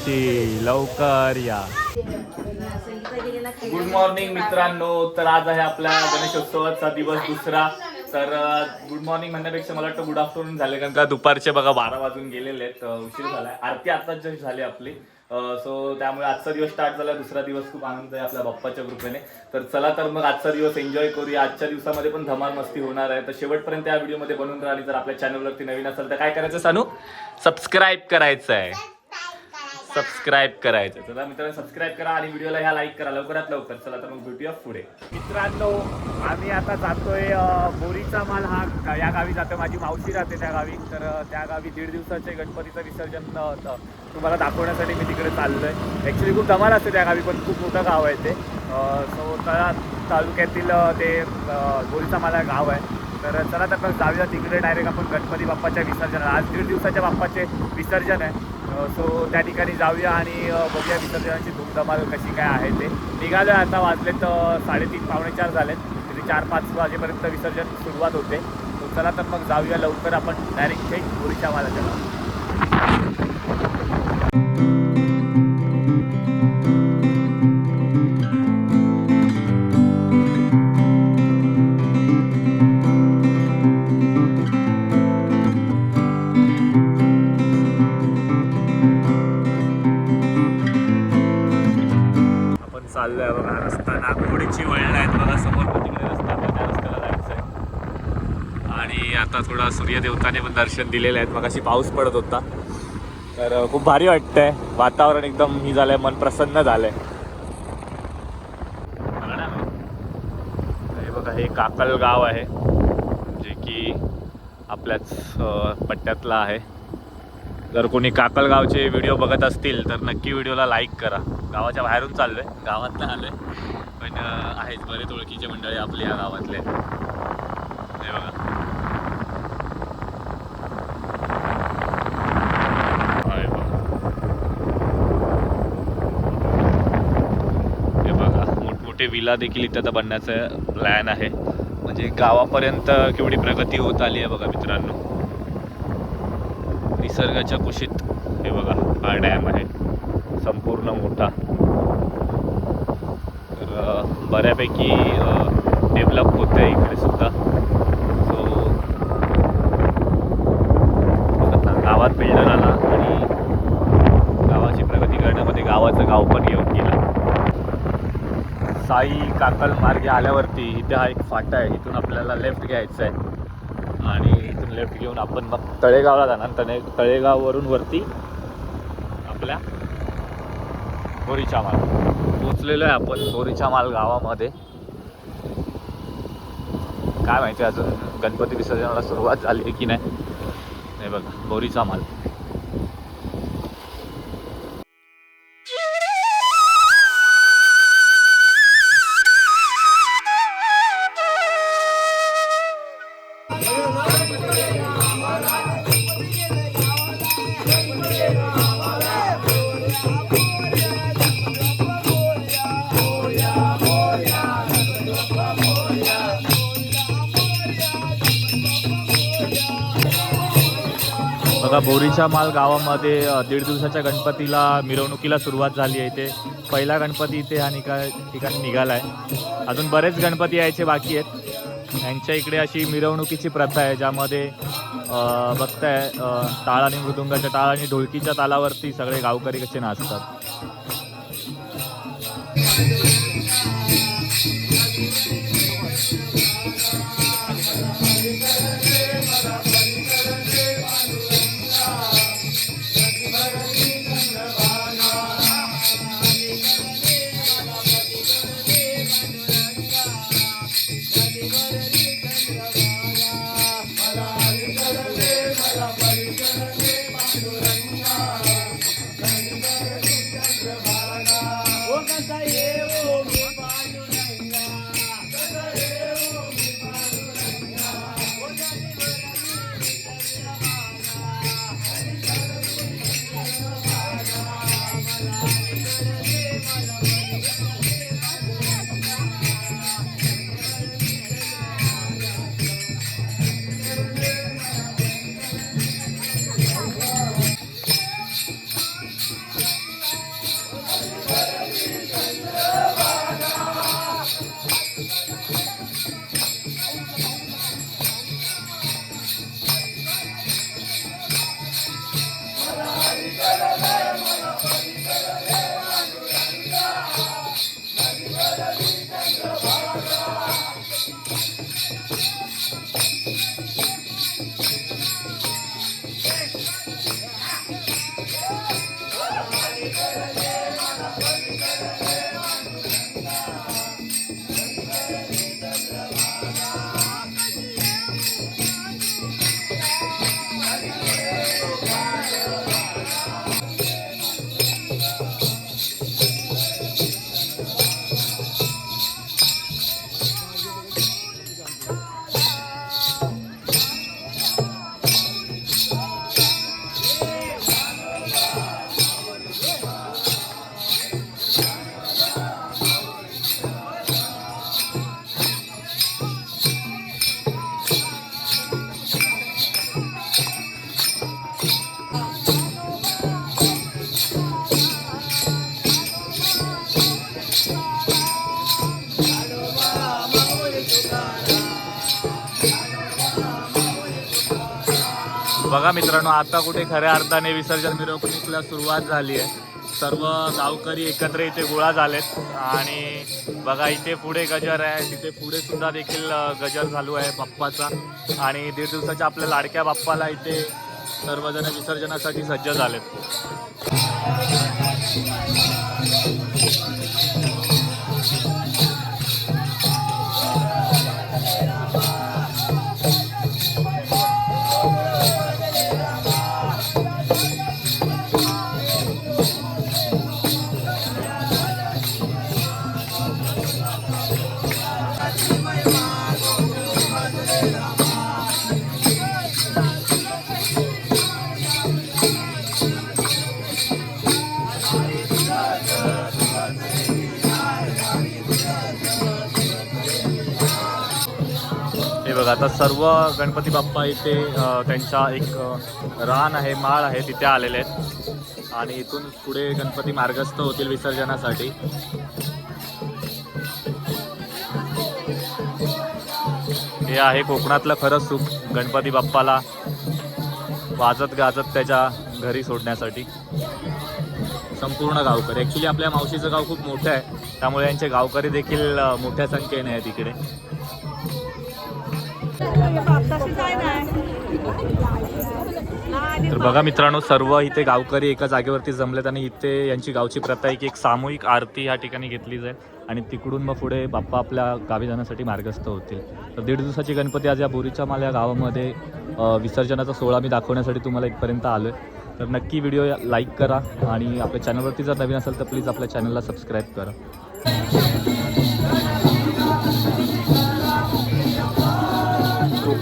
वर्षी लवकर या. गुड मॉर्निंग मित्रांनो. तर आज आहे आपल्या गणेशोत्सवाचा दिवस दुसरा. तर गुड मॉर्निंग म्हणण्यापेक्षा मला वाटतं गुड आफ्टरनून झाले कारण का दुपारचे बघा बारा वाजून गेलेले आहेत. उशीर झालाय. आरती आताच जस्ट झाली आपली. सो त्यामुळे आजचा दिवस स्टार्ट झाला. दुसरा दिवस खूप आनंद आहे आपल्या बाप्पाच्या कृपेने. तर चला तर मग आजचा दिवस एन्जॉय करूया. आजच्या दिवसामध्ये पण धमाल मस्ती होणार आहे. तर शेवटपर्यंत या व्हिडिओमध्ये बनून राहिली. जर आपल्या चॅनलवरती नवीन असेल तर काय करायचं सानू? सबस्क्राईब करायचं आहे सबस्क्राईब करायचं. चला मित्रांनो सबस्क्राईब करा आणि व्हिडिओला ह्या लाईक करा. लवकरात लवकर. चला तर मग भेटूया पुढे. मित्रांनो आम्ही आता जातोय बोरीचा माल हा गा- या गावी जातो माझी मावशी राहते त्या गावी. तर त्या गावी दीड दिवसाचे गणपतीचं विसर्जन तुम्हाला दाखवण्यासाठी मी तिकडे चाललोय. ॲक्च्युली खूप धमाल असते त्या गावी पण खूप मोठं गाव आहे ते. सो तळा तालुक्यातील ते बोरीचा माल गाव आहे. तर चला तर मग जाऊया तिकडे. डायरेक्ट आपण गणपती बाप्पाच्या विसर्जन आज दीड दिवसाच्या बाप्पाचे विसर्जन आहे. सो त्या ठिकाणी जाऊया आणि बघूया विसर्जनाची धूमधमाल कशी काय आहे ते. निघालो आता वाजलेत साडेतीन पावणे चार झालेत. तिथे चार पाच वाजेपर्यंत विसर्जन सुरुवात होते. चला तर मग जाऊया लवकर. आपण डायरेक्ट थेट बोरीच्या मालाच्या रस्ता नागपुडीची वळण आहेत बघा समोर तिकडे रस्ता त्या रस्त्याला जायचं आहे. आणि आता थोडा सूर्यदेवताने पण दर्शन दिलेले आहेत. मग अशी पाऊस पडत होता. तर खूप भारी वाटतंय. वातावरण एकदम ही झालंय मन प्रसन्न झालंय. ना. हे बघा हे काकल गाव आहे जे की आपल्याच पट्ट्यातलं आहे. जर कोणी काकलगावचे व्हिडिओ बघत असतील तर नक्की व्हिडिओला लाईक करा. गावाच्या बाहेरून चाललोय गावात नाही आलोय. आहेत बरेच ओळखीचे मंडळी आपले या गावातले. हे बघा. आहे बघा. हे बघा मोठमोठे विला देखील इथं आता बनण्याचं प्लॅन आहे. म्हणजे गावापर्यंत केवढी प्रगती होत आली आहे बघा मित्रांनो. निसर्गाच्या कुशीत हे बघा हा डॅम आहे. संपूर्ण मोठा. बऱ्यापैकी डेव्हलप होत आहे इकडे सुद्धा. सो गावात बिल्डर आला आणि गावाची प्रगती करण्यामध्ये गावाचं गाव पण घेऊन गेला. साई काकल मार्गे आल्यावरती इथे हा एक फाटा आहे इथून आपल्याला लेफ्ट घ्यायचा आहे आणि इथून लेफ्ट घेऊन आपण मग तळेगावला जाणार. तळे तळेगाववरून वरती आपल्या बोरीच्या मार्ग पोचलेलो आहे आपण बोरीच्या माल गावामध्ये. काय माहिती अजून गणपती विसर्जनाला सुरुवात झाली आहे की नाही. नाही बघा बोरीचा माल. बघा बोरीचा माल गावामध्ये दीड दिवसाच्या गणपतीला मिरवणुकीला सुरुवात झाली आहे इथे. पहिला गणपती इथे हा निका ठिकाणी निघाला आहे. अजून बरेच गणपती यायचे बाकी आहेत. यांच्या इकडे अशी मिरवणुकीची प्रथा आहे ज्यामध्ये बघताय टाळ आणि मृदुंगाच्या टाळ आणि ढोलकीच्या तालावरती सगळे गावकरी कसे नाचतात. बघा मित्रांनो आता कुठे खऱ्या अर्थाने विसर्जन मिरवणुकीला सुरुवात झाली आहे. सर्व गावकरी एकत्र इथे गोळा झालेत आणि बघा इथे पुढे गजर आहे. तिथे पुढे सुद्धा देखील गजर चालू आहे बाप्पाचा. आणि दीड दिवसाच्या आपल्या लाडक्या बाप्पाला इथे सर्वजण विसर्जनासाठी सज्ज झालेत. सर्व गणपती बाप्पा इथे त्यांचा त्यांच्या एक रान आहे माळ आहे तिथे आलेले आहेत. आणि इथून पुढे गणपती मार्गस्थ होतील विसर्जनासाठी. हे आहे कोकणातलं खरंच सुख गणपती बाप्पाला वाजत गाजत त्याच्या घरी सोडण्यासाठी. संपूर्ण गावकरी. ॲक्च्युली आपल्या मावशीचं गाव खूप मोठं आहे. त्यामुळे यांचे गावकरी देखील मोठ्या संख्येने आहेत तिकडे तर बघा मित्रांनो सर्व इथे गावकरी एका जागेवरती जमलेत आणि इथे यांची गावची प्रथा आहे की एक सामूहिक आरती या ठिकाणी घेतली जाईल आणि तिकडून मग पुढे बाप्पा आपल्या गावी जाण्यासाठी मार्गस्थ होतील. तर दीड दिवसाची गणपती आज या बोरीच्या माल या गावामध्ये विसर्जनाचा सोहळा मी दाखवण्यासाठी तुम्हाला इथपर्यंत आलो आहे तर नक्की व्हिडिओ लाईक करा आणि आपल्या चॅनलवरती जर नवीन असेल तर प्लीज आपल्या चॅनलला सबस्क्राईब करा.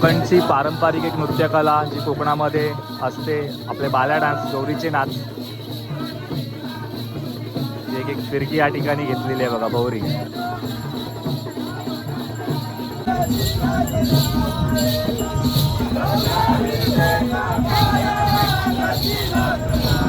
कोकणची पारंपरिक एक नृत्यकला जी कोकणामध्ये असते आपले बाल्या डान्स गौरीचे नाच एक एक फिरकी या ठिकाणी घेतलेली आहे बघा गौरी you.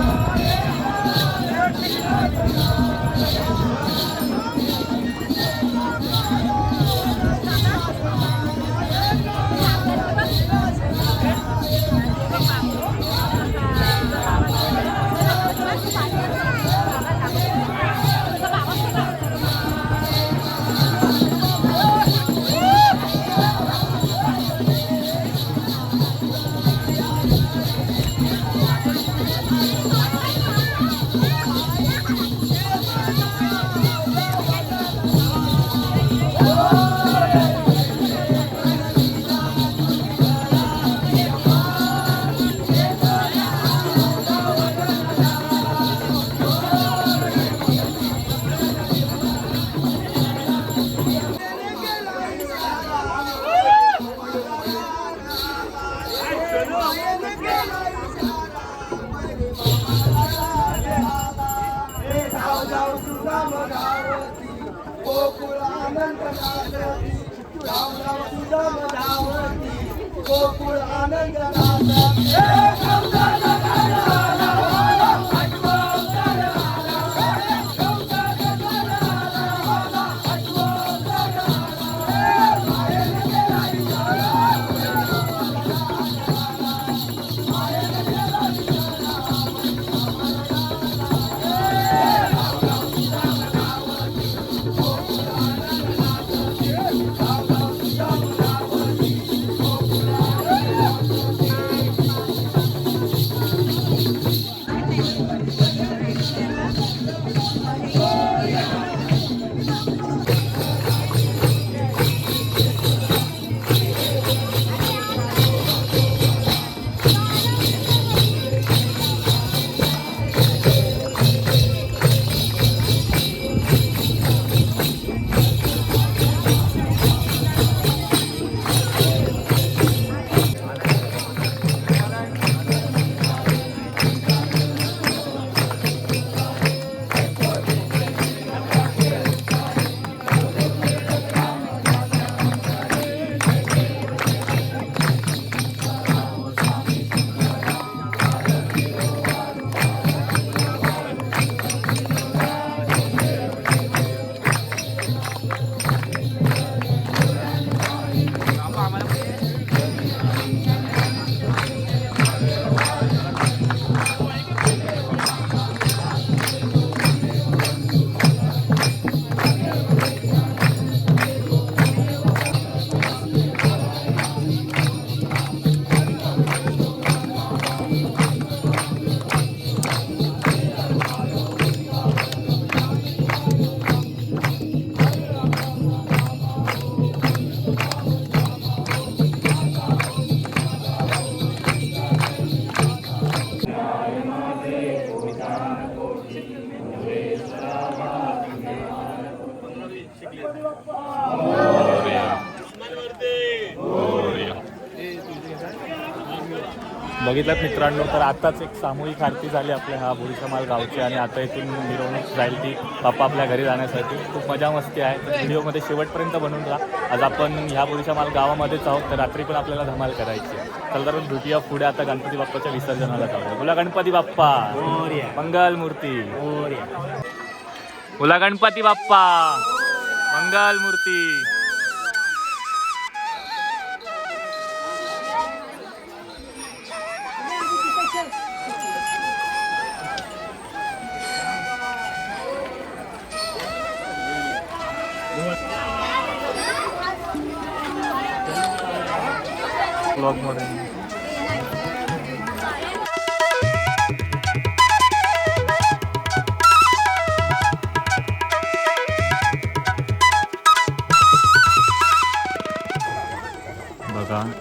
बघितलं मित्रांनो तर आताच एक सामूहिक आरती झाली आपल्या हा माल गावची आणि आता इथून मिरवणूक जाईल ती बाप्पा आपल्या घरी जाण्यासाठी. खूप मजा मस्ती आहे. तर व्हिडिओमध्ये शेवटपर्यंत बनून जा आज आपण ह्या माल गावामध्येच आहोत तर रात्री पण आपल्याला धमाल करायची चल तर भेटूया पुढे. आता गणपती बाप्पाच्या विसर्जनाला जाऊया. बोला गणपती बाप्पा. मंगल मूर्ती बोला गणपती बाप्पा. मंगल मूर्ती. ब्लॉगमध्ये बघा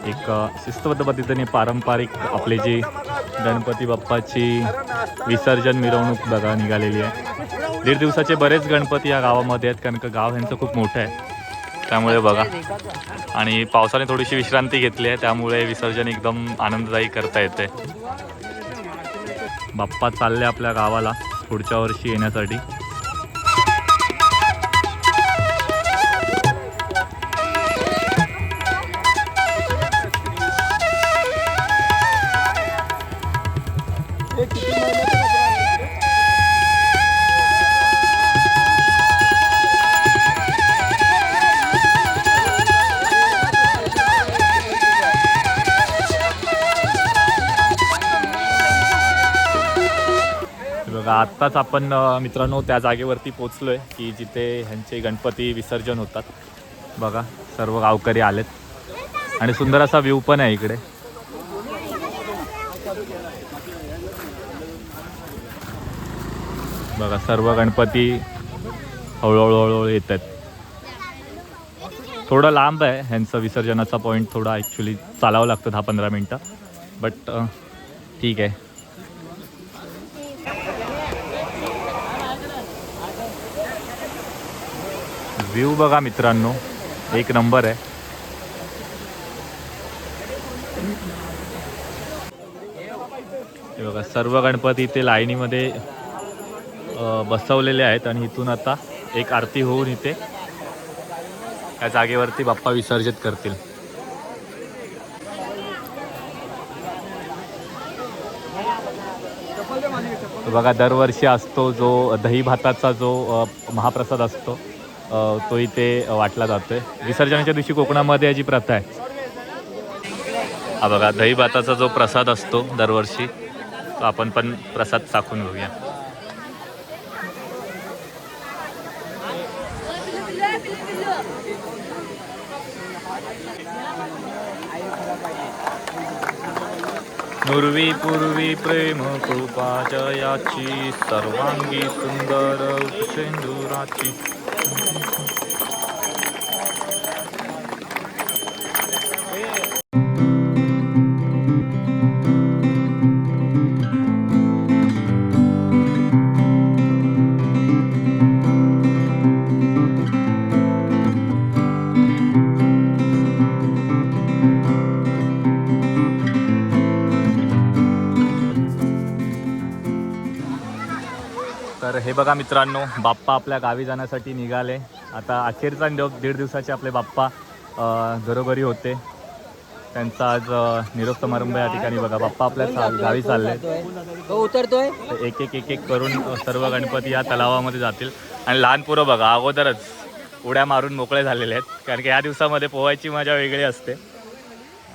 एक शिस्तबद्ध पद्धतीने पारंपरिक आपले जी गणपती बाप्पाची विसर्जन मिरवणूक बघा निघालेली आहे. दीड दिवसाचे बरेच गणपती या गावामध्ये आहेत कारण का गाव ह्यांचं खूप मोठं आहे. त्यामुळे बघा. आणि पावसाने थोडीशी विश्रांती घेतली आहे त्यामुळे विसर्जन एकदम आनंददायी करता येते. बाप्पा चालले आपल्या गावाला पुढच्या वर्षी येण्यासाठी. आत्ताच आपण मित्रांनो त्या जागेवरती पोचलोय की जिथे ह्यांचे गणपती विसर्जन होतात. बघा सर्व गावकरी आलेत. आणि सुंदर असा व्ह्यू पण आहे इकडे. बघा सर्व गणपती हळूहळू हळूहळू येत आहेत थोडं लांब आहे ह्यांचं विसर्जनाचा पॉईंट थोडा ॲक्च्युली चालावं लागतं दहा पंधरा मिनटं. बट ठीक आहे. व्ह्यू बघा मित्रांनो. एक नंबर आहे. हे बघा सर्व गणपती इथे लाईनीमध्ये बसवलेले आहेत आणि इथून आता एक आरती होऊन इथे या जागेवरती बाप्पा विसर्जित करतील. बघा दरवर्षी असतो जो दही भाताचा जो महाप्रसाद असतो. तो इथे वाटला जातोय. विसर्जनाच्या दिवशी कोकणामध्ये याची प्रथा आहे. हा बघा दही भाताचा जो प्रसाद असतो दरवर्षी तो आपण पण प्रसाद चाखून घेऊया. पूर्वी पूर्वी प्रेम कृपाजयाची सर्वांगी सुंदर सेंदुराची बघा मित्रांनो बाप्पा आपल्या गावी जाण्यासाठी निघाले. आता अखेरचा निरोप दीड दिवसाचे आपले बाप्पा घरोघरी होते. त्यांचा आज निरोप समारंभ या ठिकाणी बघा. बाप्पा आपल्या गावी चालले. उतरतोय? तर एक एक एक एक करून सर्व गणपती या तलावामध्ये जातील. आणि लहान पोरं बघा अगोदरच उड्या मारून मोकळे झालेले आहेत. कारण की या दिवसामध्ये पोहायची मजा वेगळी असते.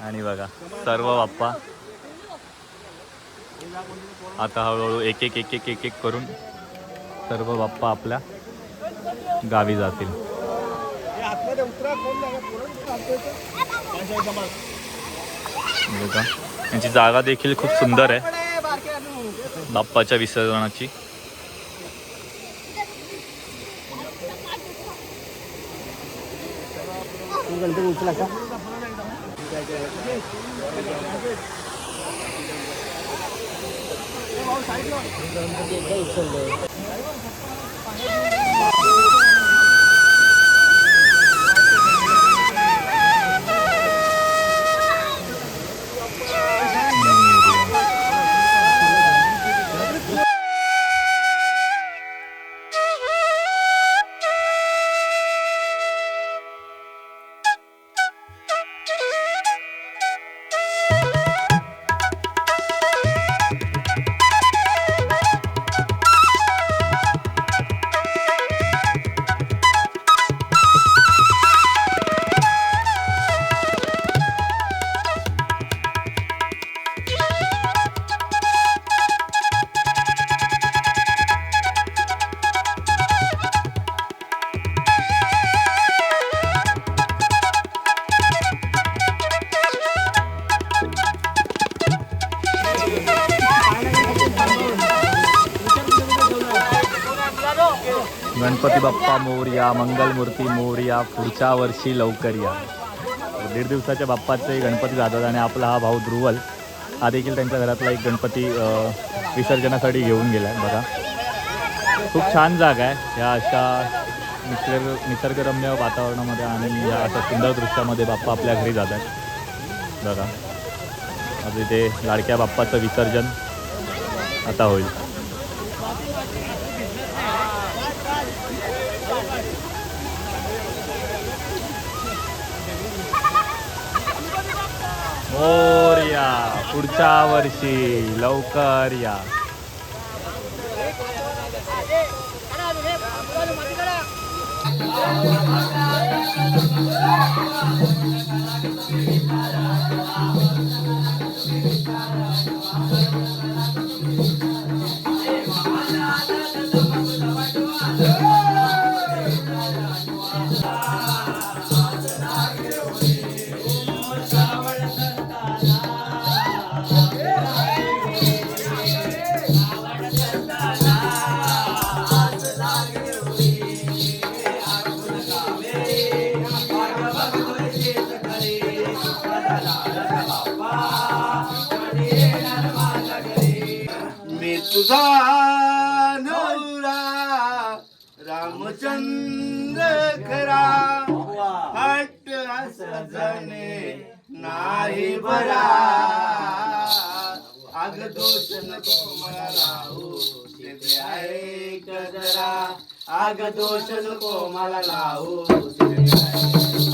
आणि बघा सर्व बाप्पा. आता हळूहळू एक एक एक एक एक करून सर्व बाप्पा आपल्या गावी जातील. बघा यांची जागा देखील खूप सुंदर आहे. बाप्पाच्या विसर्जनाची. गणपती बाप्पा मोर्या मंगलमूर्ती मोर्या पुढच्या वर्षी लवकर या. दीड दिवसाच्या बाप्पाचे गणपती जातात आणि आपला हा भाऊ ध्रुवल हा देखील त्यांच्या घरातला एक गणपती विसर्जनासाठी घेऊन गेला आहे. बघा. खूप छान जागा आहे. या अशा निसर्ग निसर्गरम्य वातावरणामध्ये आणि या अशा सुंदर दृश्यामध्ये बाप्पा आपल्या घरी जातात. बघा. आज इथे लाडक्या बाप्पाचं विसर्जन आता होईल. मोरया पुढच्या वर्षी लवकर या. तुझा नवरा रामचंद्र खरा. हट सजने नाही बरा. अग दोष नको मला लावू तिथे आहे कजरा अग दोष नको मला लावू तेथे